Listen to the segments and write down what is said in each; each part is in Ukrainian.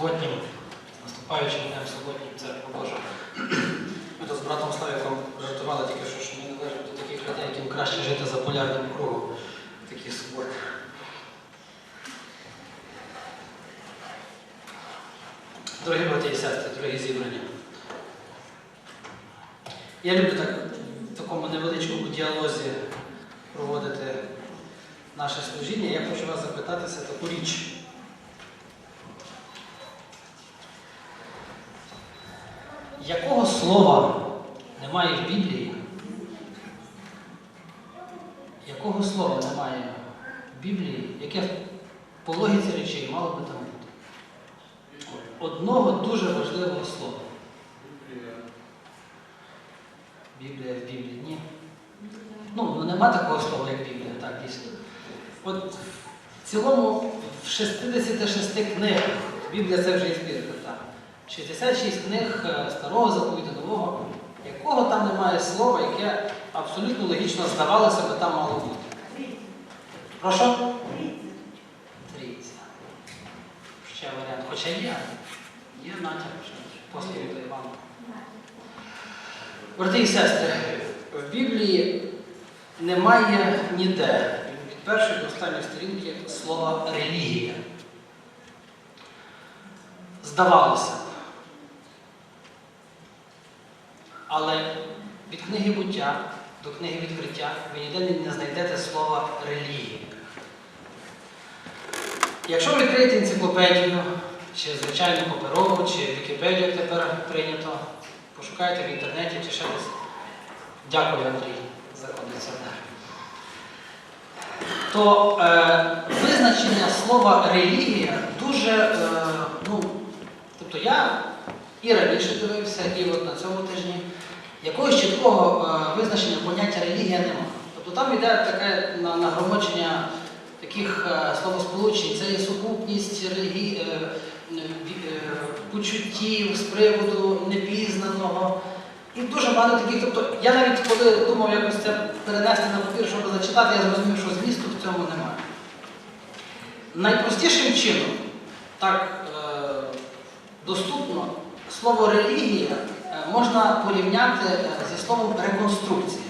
суботнім, наступаючим днем суботнім церкви Божа. Ми тут з братом Славіком жартували тільки що, що ми належимо до таких людей, яким краще жити за полярним кругом. Такі суботи. Дорогі брати і сестри, дорогі зібрані. Я люблю так в такому невеличкому діалозі проводити наше служіння. Я хочу вас запитатися таку річ. Якого слова немає в Біблії? Якого слова немає в Біблії, яке по логіці речей мало би там бути? Одного дуже важливого слова. Біблія в Біблії, ні. Ну, ну нема такого слова, як Біблія, так, дійсно. От в цілому в 66 книгах, Біблія це вже і збірка, так. 66 книг е, Старого заповіту Нового, якого там немає слова, яке абсолютно логічно здавалося би там мало бути. Прошу? Трійця. Ще варіант. Хоча є. Є натяк, послуги до Івана. Брати і сестри, в Біблії немає ніде від першої до останньої сторінки слова релігія. Здавалося б. Але від книги буття до книги відкриття ви ніде не знайдете слова релігія. Якщо ви відкриєте енциклопедію, чи звичайну паперову, чи Вікіпедію, як тепер прийнято, пошукайте в інтернеті чи ще десь. Дякую, Андрій, за кондиціонер. То е, визначення слова релігія дуже, е, ну, тобто я і раніше дивився, і от на цьому тижні, якогось чіткого е, визначення поняття релігія немає. Тобто там йде таке на- нагромадження таких е, словосполучень, це є сукупність релігії, е, почуттів з приводу непізнаного. І дуже багато таких. Тобто я навіть коли думав якось це перенести на папір, щоб зачитати, я зрозумів, що змісту в цьому немає. Найпростішим чином, так доступно, слово релігія можна порівняти е, зі словом реконструкція.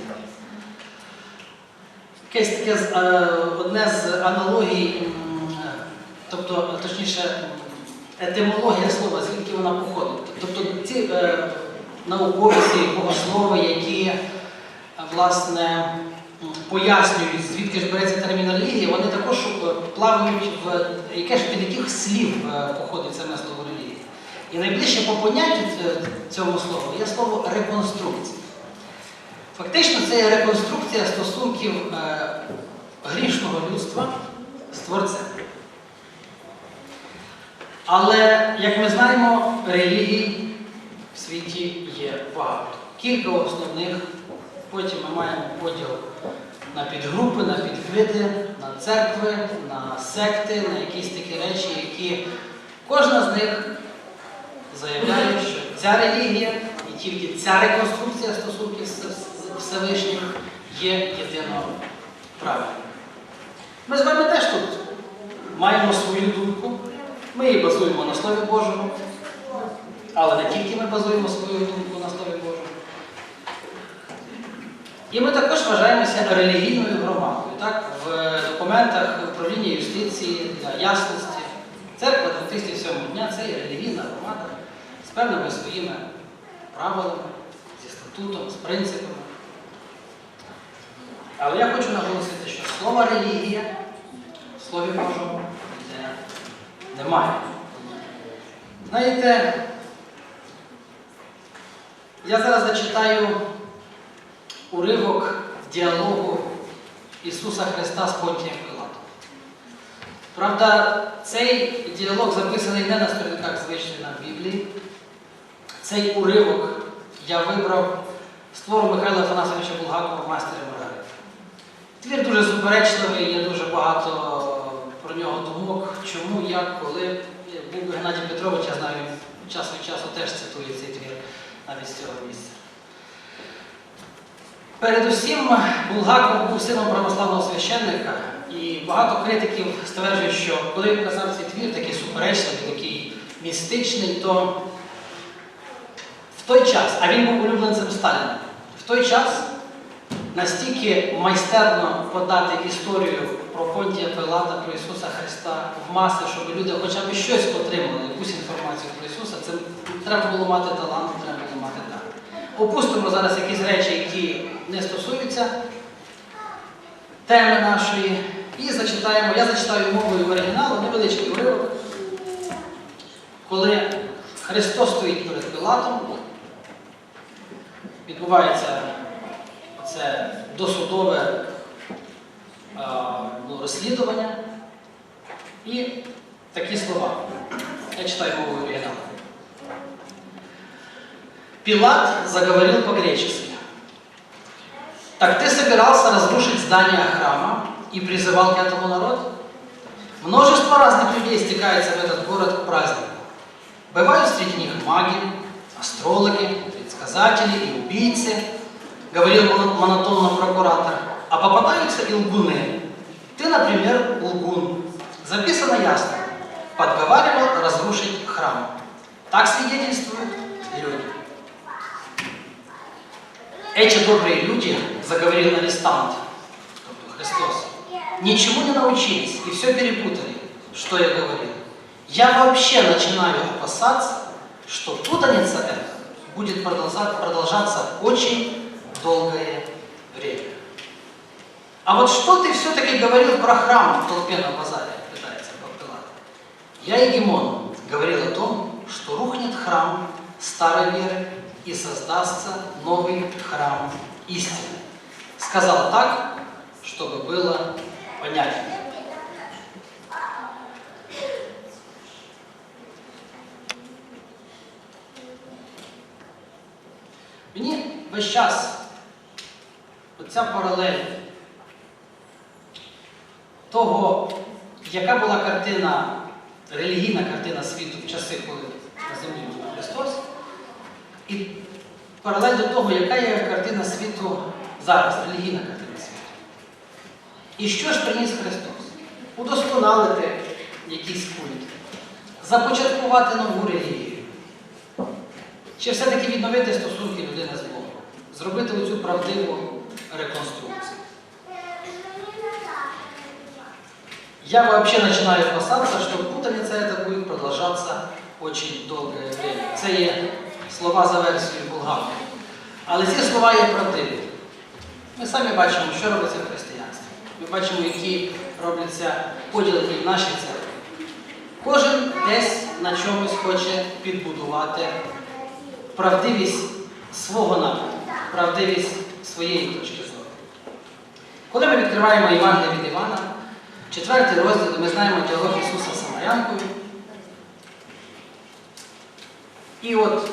Якесь таке е, одне з аналогій, е, тобто, точніше, етимологія слова, звідки вона походить. Тобто ці е, науковці, богослови, які е, власне пояснюють, звідки ж береться термін релігія, вони також е, плавають в яке ж від яких слів е, походить саме слово. І найближче по поняттю ц- цьому слову є слово реконструкція. Фактично, це є реконструкція стосунків е, грішного людства з Творцем. Але, як ми знаємо, релігій в світі є багато. Кілька основних, потім ми маємо поділ на підгрупи, на підвиди, на церкви, на секти, на якісь такі речі, які кожна з них заявляє, що ця релігія і тільки ця реконструкція стосунків з Всевишнім є єдино правильною. Ми з вами теж тут маємо свою думку, ми її базуємо на Слові Божому, але не тільки ми базуємо свою думку на Слові Божому. І ми також вважаємося релігійною громадою. Так? В документах управління юстиції для ясності церква 2007 дня це є релігійна громада з певними своїми правилами, зі статутом, з принципами. Але я хочу наголосити, що слова релігія в Слові Божому немає. Знаєте, я зараз зачитаю уривок діалогу Ісуса Христа з Понтієм Пилатом. Правда, цей діалог записаний не на сторінках звичної нам Біблії. Цей уривок я вибрав з твору Михайла Афанасовича Булгакова «Мастер і Маргарита». Твір дуже суперечливий, є дуже багато про нього думок. Чому, як, коли. Був Геннадій Петрович, я знаю, час від часу теж цитує цей твір навіть з цього місця. Передусім, Булгаков був сином православного священника, і багато критиків стверджують, що коли він писав цей твір, такий суперечливий, такий містичний, то той час, а він був улюбленцем Сталіна, в той час настільки майстерно подати історію про Понтія Пилата, про Ісуса Христа в маси, щоб люди хоча б щось отримали, якусь інформацію про Ісуса, це треба було мати талант, треба було мати дар. Опустимо зараз якісь речі, які не стосуються теми нашої, і зачитаємо, я зачитаю мовою оригіналу, невеличкий уривок, коли Христос стоїть перед Пилатом, відбувається це досудове а, ну, розслідування. І такі слова. Я читаю мову оригіналу. Пилат заговорил по-гречески. Так ты собирался разрушить здание храма и призывал к этому народ? Множество разных людей стекается в этот город к празднику. Бывают среди них маги, астрологи, предсказатели и убийцы, говорил моно- монотонно прокуратор, а попадаются и лгуны. Ты, например, лгун. Записано ясно. Подговаривал разрушить храм. Так свидетельствуют люди. Эти добрые люди, заговорил арестант, Христос, ничему не научились и все перепутали, что я говорил. Я вообще начинаю опасаться, что путаница эта будет продолжа- продолжаться очень долгое время. А вот что ты все-таки говорил про храм в толпе на базаре, пытается Пилат. Я, Егемон, говорил о том, что рухнет храм старой веры и создастся новый храм истины. Сказал так, чтобы было понятно. Весь час оця паралель того, яка була картина, релігійна картина світу в часи, коли на землі був Христос, і паралель до того, яка є картина світу зараз, релігійна картина світу. І що ж приніс Христос? Удосконалити якийсь культ, започаткувати нову релігію. Чи все-таки відновити стосунки людини з Богом, зробити оцю правдиву реконструкцію. Я вообще начинаю опасаться, что путаница эта будет продолжаться очень долгое время. Це є слова за версією Булгакова. Але ці слова є правдиві. Ми самі бачимо, що робиться в християнстві. Ми бачимо, які робляться поділи в нашій церкві. Кожен десь на чомусь хоче підбудувати правдивість свого напрямку, правдивість своєї точки зору. Коли ми відкриваємо Івангелія від Івана, четвертий розділ, ми знаємо діалог Ісуса Самарянкою. І от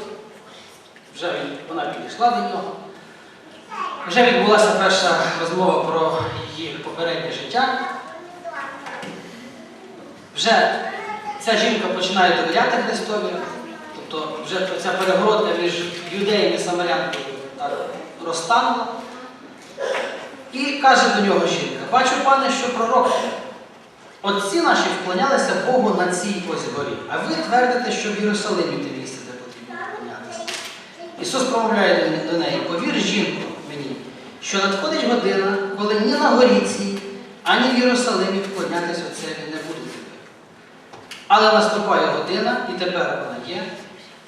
вже вона підійшла до нього. Вже відбулася перша розмова про її попереднє життя. Вже ця жінка починає довіряти Христові, тобто вже ця перегородка між юдеєм і самарянкою так розтанула. І каже до нього жінка: бачу, пане, що пророк. Отці наші вклонялися Богу на цій ось горі, а ви твердите, що в Єрусалимі те місце, де потрібно вклонятися. Ісус промовляє до неї, повір жінку мені, що надходить година, коли ні на горі цій, ані в Єрусалимі вклонятися Отцеві не будете. Але наступає година, і тепер вона є,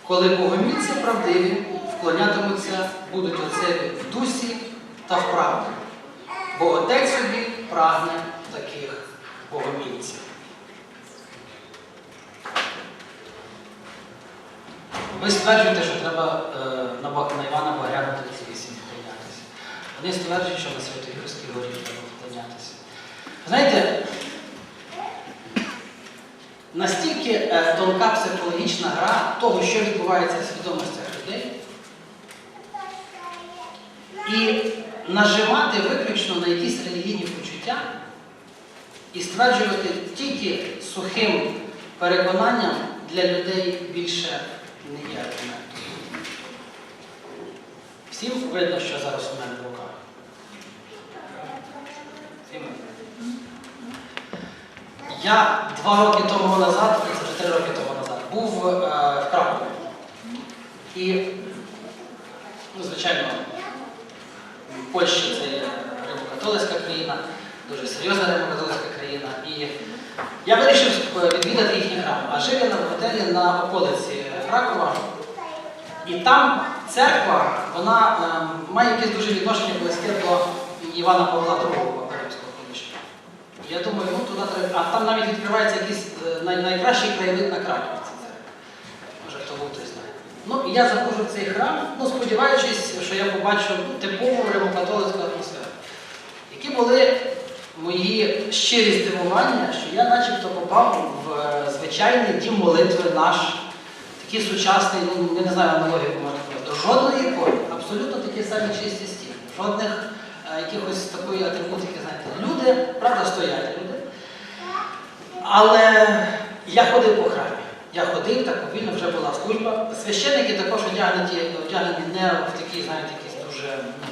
коли богомільці правдиві вклонятимуться будуть Отцеві в дусі та в правді. Бо Отець собі прагне таких богомільців. Ви стверджуєте, що треба е, на, на Івана Багряна 38 вклонятися. Вони стверджують, що на Святогірській горі треба вклонятися. Знаєте, настільки е, тонка психологічна гра того, що відбувається в свідомостях людей, і нажимати виключно на якісь релігійні почуття і стверджувати тільки сухим переконанням для людей більше не є аргументом. Всім видно, що зараз у мене в руках. Всім. Я два роки тому назад, це три роки тому назад, був е, в Кракові. І, ну, звичайно, Польща це є римокатолицька країна, дуже серйозна римокатолицька країна. І я вирішив е, відвідати їхній храм. А жив я на готелі на околиці Кракова. І там церква, вона е, має якесь дуже відношення близьке до Івана Павла II Римського. Я думаю, ну туди треба. А там навіть відкривається якийсь е, най- найкращий краєвид на Кракові. Це церква. Може, хто був, той знає. Ну, я заходжу в цей храм, ну, сподіваючись, що я побачу типову римокатолицьку атмосферу. Які були мої щирі здивування, що я начебто попав в е, звичайний дім молитви наш, такий сучасний, ну я не знаю аналогію можна просто. Жодної ікони, абсолютно такі самі чисті стіни, жодних е, якихось такої атрибутики, знаєте. Люди, правда, стоять люди. Але я ходив по храмі. Я ходив, так повільно вже була служба. Священники також одягнуті, одягнені не в такі, знаєте, якісь дуже ну,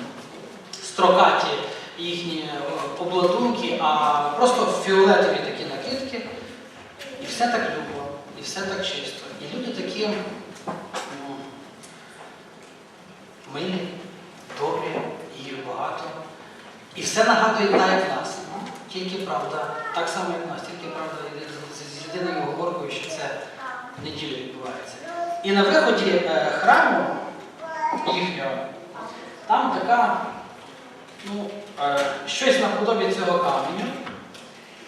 строкаті їхні е, обладунки, а просто фіолетові такі накидки. І все так любо, і все так чисто. І люди такі ну, милі, добрі, їх багато. І все нагадує як нас. Ну, Тільки правда, так само, як нас, тільки правда з- єдиною оговоркою, що це неділю відбувається. І на виході е, храму їхнього, там така, ну, е, щось наподобі цього каменю.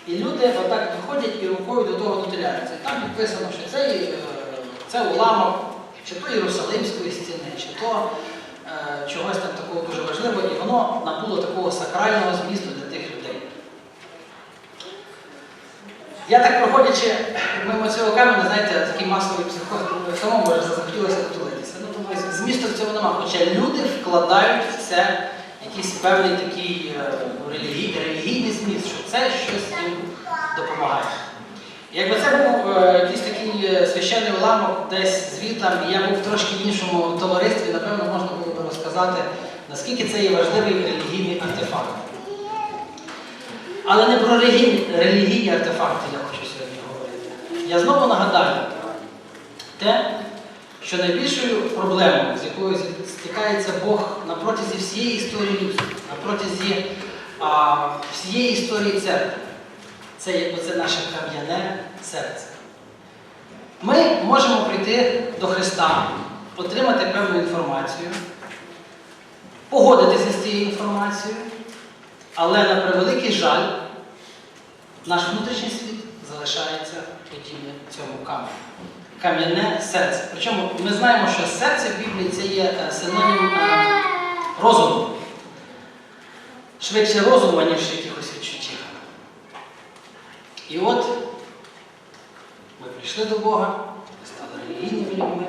І люди отак доходять і рукою до того дотиляються. І там підписано, що це, е, це уламок, чи то Єрусалимської стіни, чи то чогось там такого дуже важливого, і воно набуло такого сакрального змісту для тих людей. Я так проходячи мимо цього каменя, знаєте, такий масовий психоз, самому може захотілося дотулитися. Ну, думаю, змісту в цьому нема. Хоча люди вкладають в це якийсь певний такий е, релігій, релігійний зміст, що це щось їм допомагає. Якби це був е, якийсь такий е, священний уламок десь звітом, і я був в трошки іншому товаристві, напевно, можна було би розказати, наскільки це є важливий релігійний артефакт. Але не про релігійні, релігійні артефакти я хочу сьогодні говорити. Я знову нагадаю те, що найбільшою проблемою, з якою стикається Бог на протязі всієї історії людства, на протязі а, всієї історії церкви, це є наше кам'яне серце. Ми можемо прийти до Христа, отримати певну інформацію, погодитися з цією інформацією, але на превеликий жаль, наш внутрішній світ залишається подібним цьому каменю. Кам'яне серце. Причому ми знаємо, що серце в Біблії це є е, синонім е, розуму. Швидше розуму, ніж якихось відчуттів. І от ми прийшли до Бога, ми стали релігійними людьми,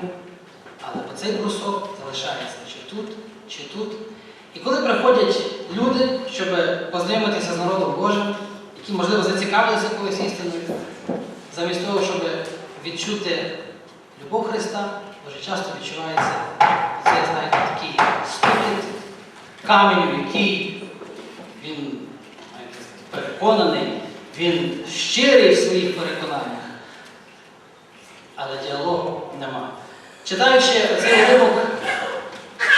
але оцей брусок залишається чи тут, чи тут. І коли приходять люди, щоб познайомитися з народом Божим, які, можливо, зацікавилися якоюсь істиною, замість того, щоб відчути любов Христа, дуже часто відчувається цей, знаєте, такий ступіт каменю, який він переконаний, він щирий в своїх переконаннях, але діалогу нема. Читаючи цей уривок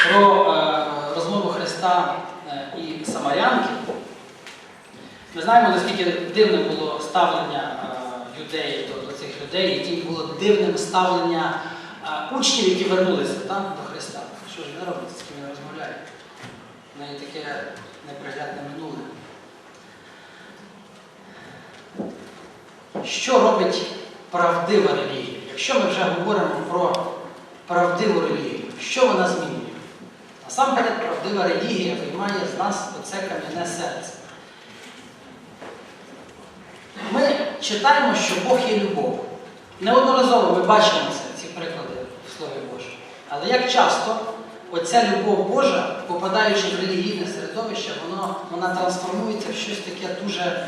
про е, Христа е, і Самарянки, ми знаємо, наскільки дивне було ставлення е, юдеїв до, цих людей, яким було дивним ставлення е, учнів, які вернулися так, до Христа. Що ж він робить, з ким він розмовляє? В неї таке неприглядне минуле. Що робить правдива релігія? Якщо ми вже говоримо про правдиву релігію, що вона змінює? Насамперед, правдива релігія виймає з нас оце кам'яне серце. Ми читаємо, що Бог є любов. Неодноразово ми бачимо це, ці приклади в Слові Божому. Але як часто оця любов Божа, попадаючи в релігійне середовище, воно, вона трансформується в щось таке дуже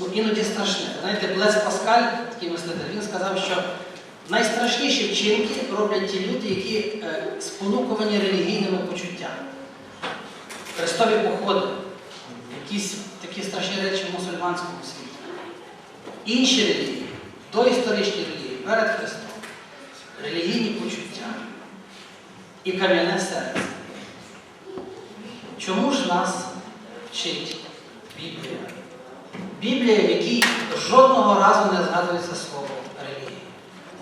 ну, іноді страшне. Знаєте, Блес Паскаль, такий мислитель, він сказав, що найстрашніші вчинки роблять ті люди, які е, спонуковані релігійними почуттями. Хрестові походи, якісь такі страшні речі в мусульманському світі. Інші релігії, доісторичні релігії, перед Христом, релігійні почуття і кам'яне серце. Чому ж нас вчить Біблія? Біблія, в якій жодного разу не згадується слово.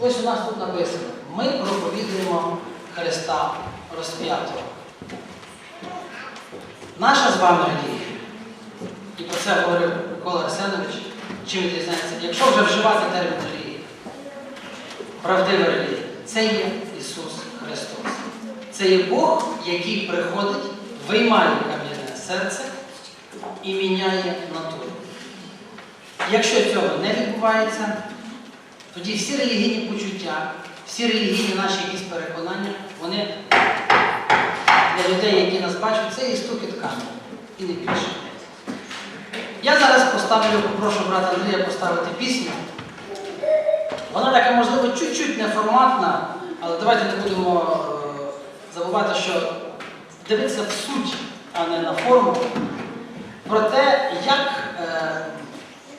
Ось у нас тут написано: ми проповідуємо Христа розп'ятого. Наша з вами релігія, і про це говорив Микола Арсенович, чим відрізняється, якщо вже вживати термін релігії, правдива релігія, це є Ісус Христос. Це є Бог, який приходить, виймає кам'яне серце і міняє натуру. Якщо цього не відбувається, тоді всі релігійні почуття, всі релігійні наші якісь переконання, вони для людей, які нас бачать, це і стукіт камінь, і не більше. Я зараз поставлю, попрошу брата Андрія поставити пісню. Вона така, можливо, чуть-чуть неформатна, але давайте не будемо е, забувати, що дивитися в суть, а не на форму, про те, як е,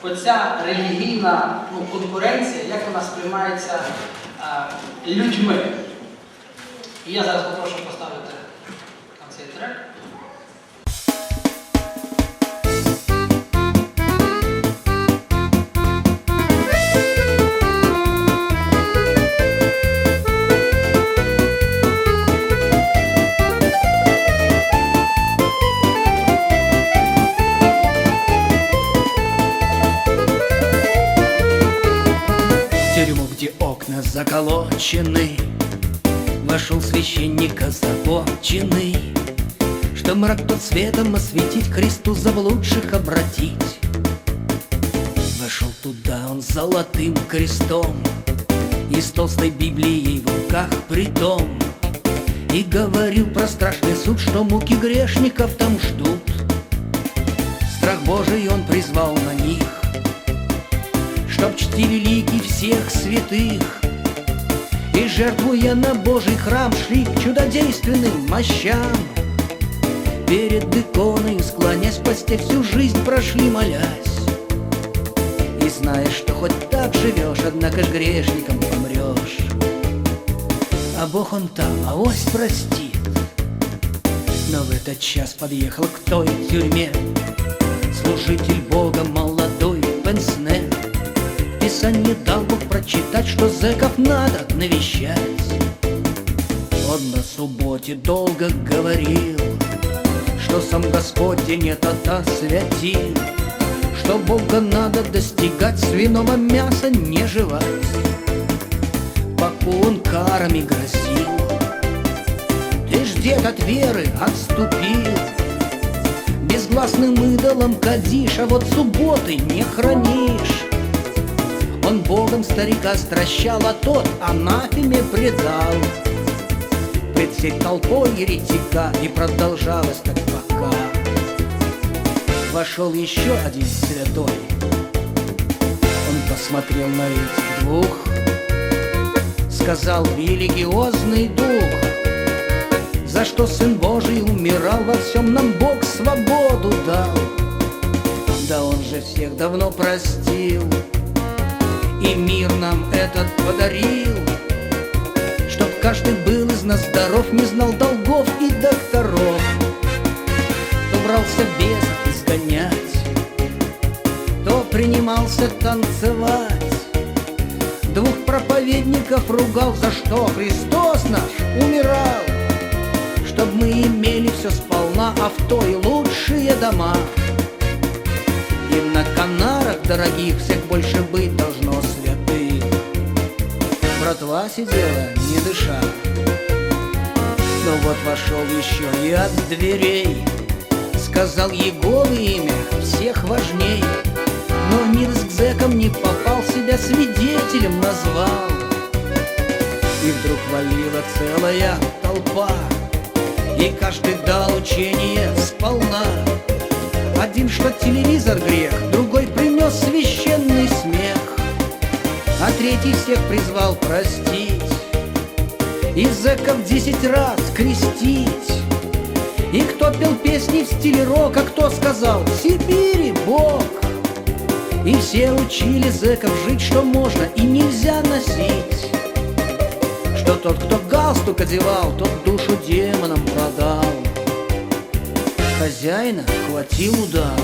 оця релігійна ну, конкуренція, як вона сприймається а, людьми. І я зараз попрошу поставити цей трек. Заколочены Вошел священник озабоченный Что мрак тот светом осветить Христу заблудших обратить. Вошел туда он золотым крестом И с толстой Библией в руках притом И говорил про страшный суд, что муки грешников там ждут. Страх Божий он призвал на них Чтоб чтили лики всех святых И жертвуя на Божий храм Шли к чудодейственным мощам. Перед иконой склонясь в постель Всю жизнь прошли молясь. И зная, что хоть так живешь Однако ж грешником помрешь. А Бог он там, авось простит. Но в этот час подъехал к той тюрьме Служитель Бога молодой пенсне Писание дал Бог прочитать, что зэков надо навещать. Он на субботе долго говорил Что сам Господь день этот освятил Что Бога надо достигать, свиного мяса не жевать. Поку он карами грозил Ты ж дед от веры отступил. Безгласным идолом кадишь, а вот субботы не хранишь Он богом старика стращал, а тот анафеме предал. Пред всей толпой еретика и продолжалось так пока. Вошел еще один святой. Он посмотрел на этих двух. Сказал религиозный дух за что Сын Божий умирал, во всем нам Бог свободу дал. Да Он же всех давно простил, и мир нам этот подарил, Чтоб каждый был из нас здоров, не знал долгов и докторов, То брался без изгонять, то принимался танцевать, Двух проповедников ругал, за что Христос наш умирал. Чтоб мы имели все сполна авто и лучшие дома. На Канарах дорогих всех больше быть Братва сидела, не дыша. Но вот вошел еще и от дверей. Сказал Еговы имя всех важней. Но Нилс к зэкам не попал, себя свидетелем назвал. И вдруг валила целая толпа. И каждый дал учение сполна. Один, что телевизор грех Другой принес смех А третий всех призвал простить И зэков десять раз крестить. И кто пел песни в стиле рок, а кто сказал «В Сибири Бог!» И все учили зэков жить, что можно и нельзя носить. Что тот, кто галстук одевал, тот душу демонам продал. Хозяина хватил удар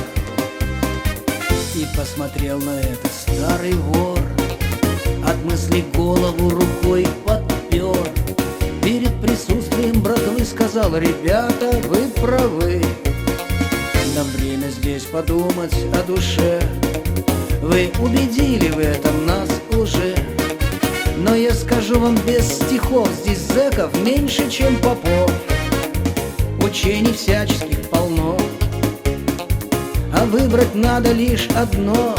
И посмотрел на это старый вор От мысли голову рукой подпер. Перед присутствием братвы сказал Ребята, вы правы. Нам время здесь подумать о душе. Вы убедили в этом нас уже. Но я скажу вам без стихов Здесь зэков меньше, чем попов. Учений всяческих полно. А выбрать надо лишь одно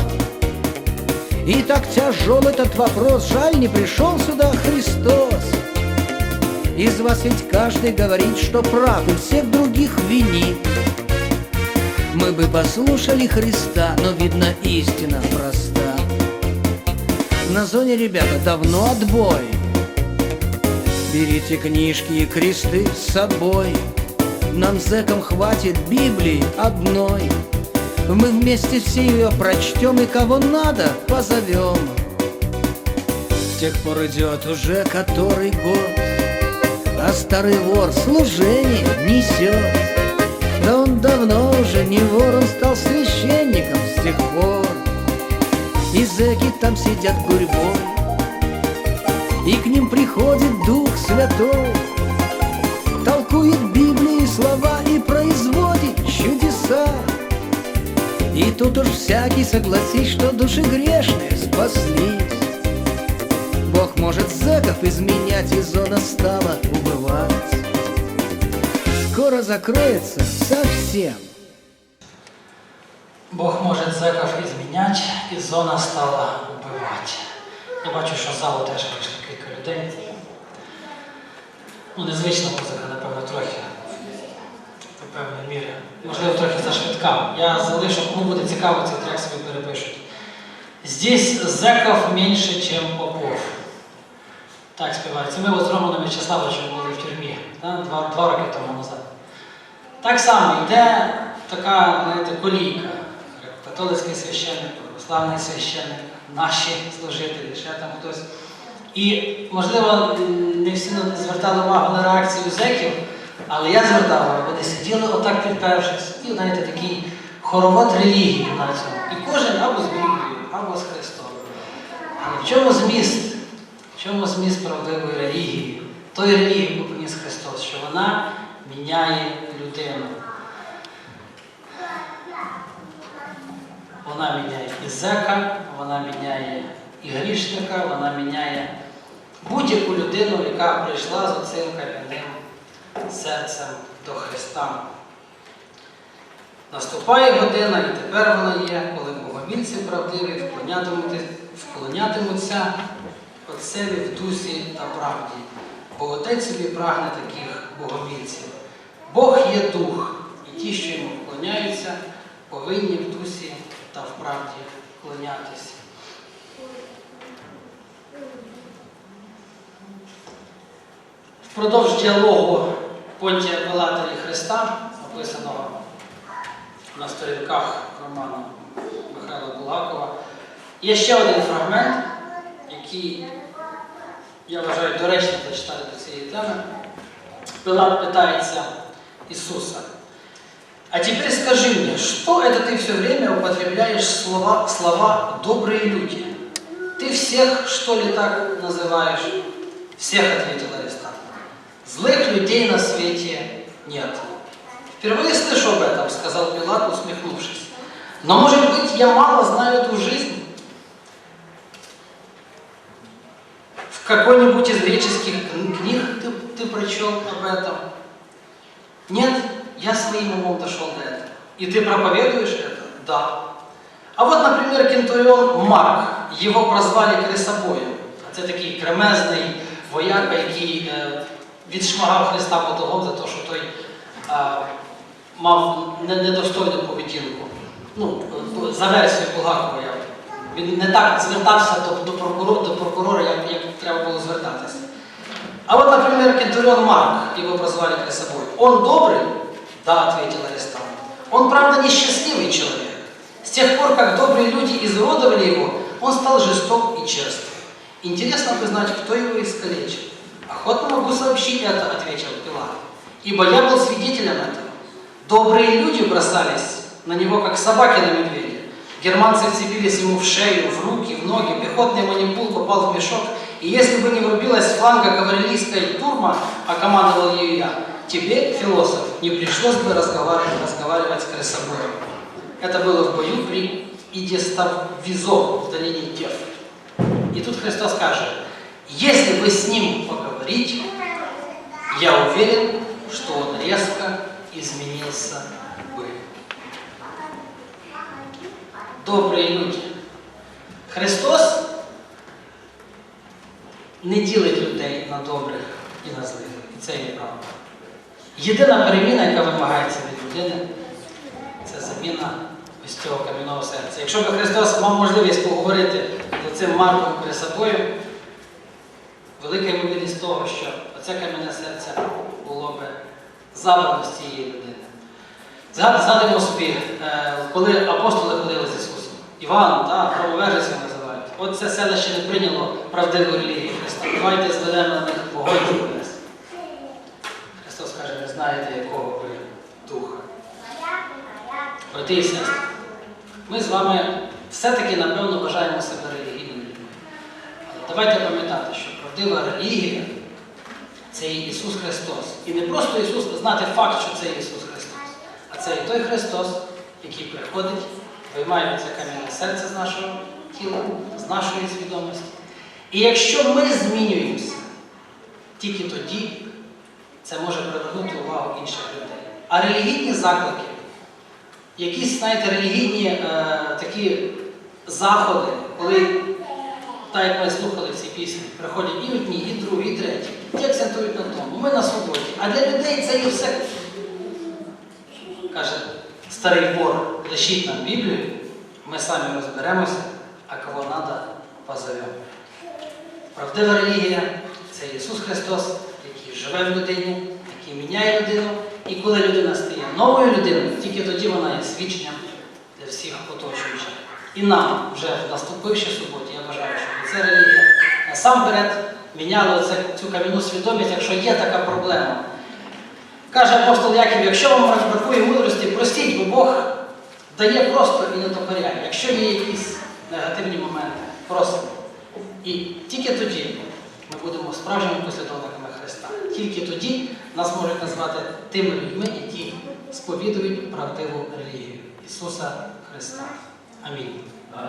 И так тяжел этот вопрос. Жаль, не пришел сюда Христос. Из вас ведь каждый говорит, что прав И всех других винит. Мы бы послушали Христа Но, видно, истина проста. На зоне, ребята, давно отбой. Берите книжки и кресты с собой. Нам зэкам хватит Библии одной Мы вместе все ее прочтем И кого надо позовем С тех пор идет уже который год А старый вор служение несет Да он давно уже не вор Он стал священником с тех пор. И зэки там сидят гурьбой и к ним приходит Дух Святой. Толкует Библии слова и производит чудеса И тут уж всякий согласись, что души грешные спаслись Бог может зэков изменять, и зона стала убывать Скоро закроется совсем Бог може зеків зміняти, і зона стала убивати. Я бачу, що з залу теж вийшло кілька людей. Ну, незвична музика, напевно, трохи. Певної міри. Можливо, трохи зашвидка. Я залишу, кому буде цікаво, цей трек собі перепишуть. Здесь зеков менше, чем попов. Так співають. Це ми от з Романом В'ячеславовичем були в тюрмі два, два роки тому назад. Так само йде така знаєте, колійка. Католицький священник, православний священник, наші служителі, ще там хтось. І, можливо, не всі звертали увагу на реакцію зеків, але я звертав вони сиділи отак підпершись, і знаєте, такий хоровод релігії на цьому. І кожен або з Біблією, або з Христом. Але в чому зміст? В чому зміст правдивої релігії? Тої релігії, яку приніс Христос, що вона міняє людину. Вона міняє і зека, вона міняє і грішника, вона міняє будь-яку людину, яка прийшла з оцим кам'яним серцем до Христа. Наступає година, і тепер вона є, коли богомільці правдиві вклонятимуться, Отцеві в дусі та правді, бо Отець собі прагне таких богомільців. Бог є дух, і ті, що йому вклоняються, повинні в дусі та в правді вклонятися. Впродовж діалогу Понтія Пилата і Христа, описаного на сторінках роману Михайла Булгакова, є ще один фрагмент, який я вважаю доречно зачитати до цієї теми. Пилат питається Ісуса. А теперь скажи мне, что это ты все время употребляешь слова, слова «добрые люди»? Ты всех, что ли, так называешь? Всех, ответил арестант. Злых людей на свете нет. Впервые слышу об этом, сказал Пилат, усмехнувшись. Но, может быть, я мало знаю эту жизнь? В какой-нибудь из греческих кн- книг ты, ты прочел об этом? Нет, я своим умом дошел до этого. И ты проповедуешь это? Да. А вот, например, кентурион Марк, його прозвали Крисобоєм. А це такий кремезний вояка, який е, відшмагав Христа потогом за те, що той е, мав не- недостойну поведінку. Ну, е, за версією Булгакова я. Він не так звертався до, до, прокурора, до прокурора, як, як треба було звертатися. А вот, например, Кентурион Марк, его прозвали Красобой. Он добрый? Да, ответил арестант. Он, правда, несчастливый человек. С тех пор, как добрые люди изуродовали его, он стал жесток и черств. Интересно бы знать, кто его искалечил. Охотно могу сообщить это, ответил Пилат, ибо я был свидетелем этого. Добрые люди бросались на него, как собаки на медведя. Германцы вцепились ему в шею, в руки, в ноги, пехотный манипул попал в мешок, и если бы не врубилась фланга кавалерийская турма, а командовал ею я, тебе, философ, не пришлось бы разговаривать, разговаривать с крысобоем. Это было в бою при Идеставизо в долине Тев. И тут Христос скажет, если бы с ним поговорить, я уверен, что он резко изменился бы. Добрые люди. Христос не ділить людей на добрих і на злих. І це є правда. Єдина переміна, яка вимагається від людини, це заміна ось цього кам'яного серця. Якщо б Христос мав можливість поговорити з цим Марком Крисабою, велика ймовірність того, що оце кам'яне серце було б забрано з цієї людини. Згад- Згадуємо собі, е, коли апостоли ходили з Ісусом, Іван, та, правовежець його називають. От це селище не прийняло правдиву релігію Христа. Давайте зведемо на них вогонь. Христос каже, не знаєте, якого ви духа. Брати і сестри, ми з вами все-таки, напевно, вважаємо себе релігійними людьми. Але давайте пам'ятати, що правдива релігія це Ісус Христос. І не просто Ісус, знати факт, що це Ісус Христос. А це і той Христос, який приходить, виймає це кам'яне серце з нашого тіла, з нашої свідомості. І якщо ми змінюємося, тільки тоді це може привернути увагу інших людей. А релігійні заклики, якісь, знаєте, релігійні е, такі заходи, коли, так як ми слухали в цій пісні, приходять і одні, і другі, і треті, ті акцентують на тому, ми на свободі. А для людей це є все. Каже старий вор, лишіть нам Біблію, ми самі розберемося, а кого треба, позовемо. Правдива релігія це Ісус Христос, який живе в людині, який міняє людину. І коли людина стає новою людиною, тільки тоді вона є свідченням для всіх оточуючих. І нам, вже в наступившій суботі, я бажаю, щоб ця релігія насамперед міняла цю кам'яну свідомість, якщо є така проблема. Каже апостол Яків, якщо вам бракує мудрості, простіть, бо Бог дає просто і не докоряє. Якщо є якісь негативні моменти, просимо. І тільки тоді ми будемо справжніми послідовниками Христа. Тільки тоді нас можуть назвати тими людьми, які сповідують правдиву релігію Ісуса Христа. I mean,